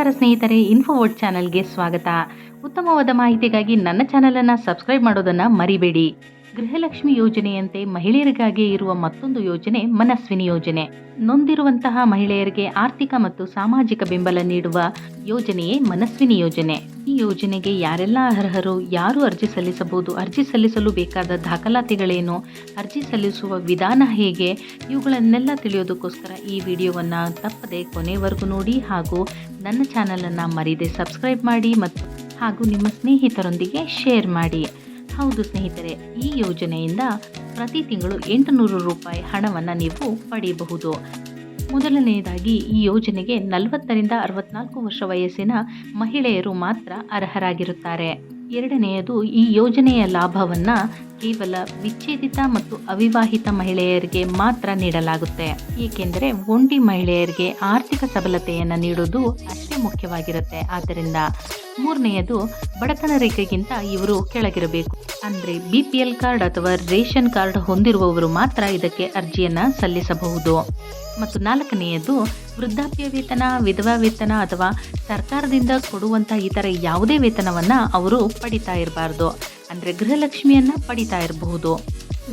ನಮಸ್ಕಾರ ಸ್ನೇಹಿತರೆ ಇನ್ಫೋವೋಟ್ ಚಾನಲ್ಗೆ ಸ್ವಾಗತ. ಉತ್ತಮವಾದ ಮಾಹಿತಿಗಾಗಿ ನನ್ನ ಚಾನಲನ್ನು ಸಬ್ಸ್ಕ್ರೈಬ್ ಮಾಡೋದನ್ನು ಮರಿಬೇಡಿ. ಗೃಹಲಕ್ಷ್ಮಿ ಯೋಜನೆಯಂತೆ ಮಹಿಳೆಯರಿಗಾಗಿ ಇರುವ ಮತ್ತೊಂದು ಯೋಜನೆ ಮನಸ್ವಿನಿ ಯೋಜನೆ. ನೊಂದಿರುವಂತಹ ಮಹಿಳೆಯರಿಗೆ ಆರ್ಥಿಕ ಮತ್ತು ಸಾಮಾಜಿಕ ಬೆಂಬಲ ನೀಡುವ ಯೋಜನೆಯೇ ಮನಸ್ವಿನಿ ಯೋಜನೆ. ಈ ಯೋಜನೆಗೆ ಯಾರೆಲ್ಲ ಅರ್ಹರು, ಯಾರು ಅರ್ಜಿ ಸಲ್ಲಿಸಬಹುದು, ಅರ್ಜಿ ಸಲ್ಲಿಸಲು ಬೇಕಾದ ದಾಖಲಾತಿಗಳೇನು, ಅರ್ಜಿ ಸಲ್ಲಿಸುವ ವಿಧಾನ ಹೇಗೆ, ಇವುಗಳನ್ನೆಲ್ಲ ತಿಳಿಯೋದಕ್ಕೋಸ್ಕರ ಈ ವಿಡಿಯೋವನ್ನು ತಪ್ಪದೆ ಕೊನೆವರೆಗೂ ನೋಡಿ ಹಾಗೂ ನನ್ನ ಚಾನಲನ್ನು ಮರೀದೆ ಸಬ್ಸ್ಕ್ರೈಬ್ ಮಾಡಿ ಮತ್ತು ಹಾಗೂ ನಿಮ್ಮ ಸ್ನೇಹಿತರೊಂದಿಗೆ ಶೇರ್ ಮಾಡಿ. ಹೌದು ಸ್ನೇಹಿತರೆ, ಈ ಯೋಜನೆಯಿಂದ ಪ್ರತಿ ತಿಂಗಳು ಎಂಟುನೂರು ರೂಪಾಯಿ ಹಣವನ್ನು ನೀವು ಪಡೆಯಬಹುದು. ಮೊದಲನೆಯದಾಗಿ, ಈ ಯೋಜನೆಗೆ ನಲವತ್ತರಿಂದ ಅರವತ್ನಾಲ್ಕು ವರ್ಷ ವಯಸ್ಸಿನ ಮಹಿಳೆಯರು ಮಾತ್ರ ಅರ್ಹರಾಗಿರುತ್ತಾರೆ. ಎರಡನೆಯದು, ಈ ಯೋಜನೆಯ ಲಾಭವನ್ನು ಕೇವಲ ವಿಚ್ಛೇದಿತ ಮತ್ತು ಅವಿವಾಹಿತ ಮಹಿಳೆಯರಿಗೆ ಮಾತ್ರ ನೀಡಲಾಗುತ್ತೆ. ಏಕೆಂದರೆ ಒಂಟಿ ಮಹಿಳೆಯರಿಗೆ ಆರ್ಥಿಕ ಸಬಲತೆಯನ್ನು ನೀಡುವುದು ಅಷ್ಟೇ ಮುಖ್ಯವಾಗಿರುತ್ತೆ. ಆದ್ದರಿಂದ ಮೂರನೆಯದು ಬಡತನ ರೇಖೆಗಿಂತ ಇವರು ಕೆಳಗಿರಬೇಕು. ಅಂದರೆ ಬಿ ಪಿ ಎಲ್ ಕಾರ್ಡ್ ಅಥವಾ ರೇಷನ್ ಕಾರ್ಡ್ ಹೊಂದಿರುವವರು ಮಾತ್ರ ಇದಕ್ಕೆ ಅರ್ಜಿಯನ್ನು ಸಲ್ಲಿಸಬಹುದು. ಮತ್ತು ನಾಲ್ಕನೆಯದು ವೃದ್ಧಾಪ್ಯ ವೇತನ, ವಿಧವಾ ವೇತನ ಅಥವಾ ಸರ್ಕಾರದಿಂದ ಕೊಡುವಂಥ ಇತರ ಯಾವುದೇ ವೇತನವನ್ನು ಅವರು ಪಡಿತಾ ಇರಬಾರ್ದು. ಅಂದರೆ ಗೃಹಲಕ್ಷ್ಮಿಯನ್ನು ಪಡಿತಾ ಇರಬಹುದು.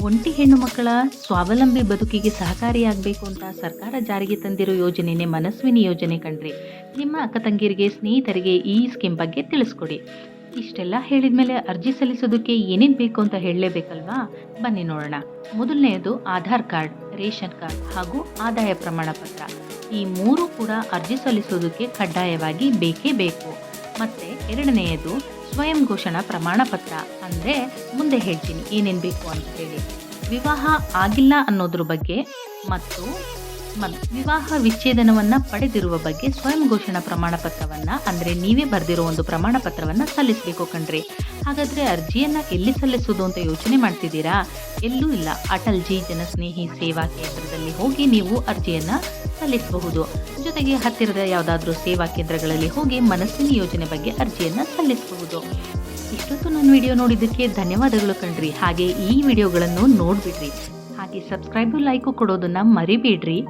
ಒಂಟಿ ಹೆಣ್ಣು ಮಕ್ಕಳ ಸ್ವಾವಲಂಬಿ ಬದುಕಿಗೆ ಸಹಕಾರಿಯಾಗಬೇಕು ಅಂತ ಸರ್ಕಾರ ಜಾರಿಗೆ ತಂದಿರೋ ಯೋಜನೆನೇ ಮನಸ್ವಿನಿ ಯೋಜನೆ ಕಣ್ರಿ. ನಿಮ್ಮ ಅಕ್ಕ ತಂಗಿರಿಗೆ, ಸ್ನೇಹಿತರಿಗೆ ಈ ಸ್ಕೀಮ್ ಬಗ್ಗೆ ತಿಳಿಸ್ಕೊಡಿ. ಇಷ್ಟೆಲ್ಲ ಹೇಳಿದ ಮೇಲೆ ಅರ್ಜಿ ಸಲ್ಲಿಸೋದಕ್ಕೆ ಏನೇನು ಬೇಕು ಅಂತ ಹೇಳಲೇಬೇಕಲ್ವಾ? ಬನ್ನಿ ನೋಡೋಣ. ಮೊದಲನೆಯದು ಆಧಾರ್ ಕಾರ್ಡ್, ರೇಷನ್ ಕಾರ್ಡ್ ಹಾಗೂ ಆದಾಯ ಪ್ರಮಾಣ ಪತ್ರ ಈ ಮೂರು ಕೂಡ ಅರ್ಜಿ ಸಲ್ಲಿಸೋದಕ್ಕೆ ಕಡ್ಡಾಯವಾಗಿ ಬೇಕೇ ಬೇಕು. ಮತ್ತು ಎರಡನೆಯದು ಸ್ವಯಂ ಘೋಷಣಾ ಪ್ರಮಾಣ ಪತ್ರ. ಅಂದರೆ ಮುಂದೆ ಹೇಳ್ತೀನಿ ಏನೇನು ಬೇಕು ಅಂತ ಹೇಳಿ. ವಿವಾಹ ಆಗಿಲ್ಲ ಅನ್ನೋದ್ರ ಬಗ್ಗೆ ಮತ್ತು ಮ- ವಿವಾಹ ವಿಚ್ಛೇದನವನ್ನ ಪಡೆದಿರುವ ಬಗ್ಗೆ ಸ್ವಯಂ ಘೋಷಣಾ ಪ್ರಮಾಣ ಪತ್ರವನ್ನ ಅಂದ್ರೆ ನೀವೇ ಬರೆದಿರೋ ಒಂದು ಪ್ರಮಾಣ ಪತ್ರವನ್ನ ಸಲ್ಲಿಸಬೇಕು ಕಣ್ರಿ. ಹಾಗಾದ್ರೆ ಅರ್ಜಿಯನ್ನ ಎಲ್ಲಿ ಸಲ್ಲಿಸೋದು ಅಂತ ಯೋಚನೆ ಮಾಡ್ತಿದ್ದೀರಾ? ಎಲ್ಲೂ ಇಲ್ಲ. ಅಟಲ್ ಜಿ ಜನಸ್ನೇಹಿ ಸೇವಾ ಕೇಂದ್ರದಲ್ಲಿ ಹೋಗಿ ನೀವು ಅರ್ಜಿಯನ್ನ ಸಲ್ಲಿಸಬಹುದು. ಜೊತೆಗೆ ಹತ್ತಿರದ ಯಾವುದಾದ್ರೂ ಸೇವಾ ಕೇಂದ್ರಗಳಲ್ಲಿ ಹೋಗಿ ಮನಸ್ಸಿನ ಯೋಜನೆ ಬಗ್ಗೆ ಅರ್ಜಿಯನ್ನ ಸಲ್ಲಿಸಬಹುದು. ಇಷ್ಟೊತ್ತು ನನ್ನ ವಿಡಿಯೋ ನೋಡಿದ್ದಕ್ಕೆ ಧನ್ಯವಾದಗಳು ಕಣ್ರಿ. ಹಾಗೆ ಈ ವಿಡಿಯೋಗಳನ್ನು ನೋಡ್ಬಿಡ್ರಿ. ಹಾಗೆ ಸಬ್ಸ್ಕ್ರೈಬು ಲೈಕು ಕೊಡೋದನ್ನ ಮರಿಬೇಡ್ರಿ.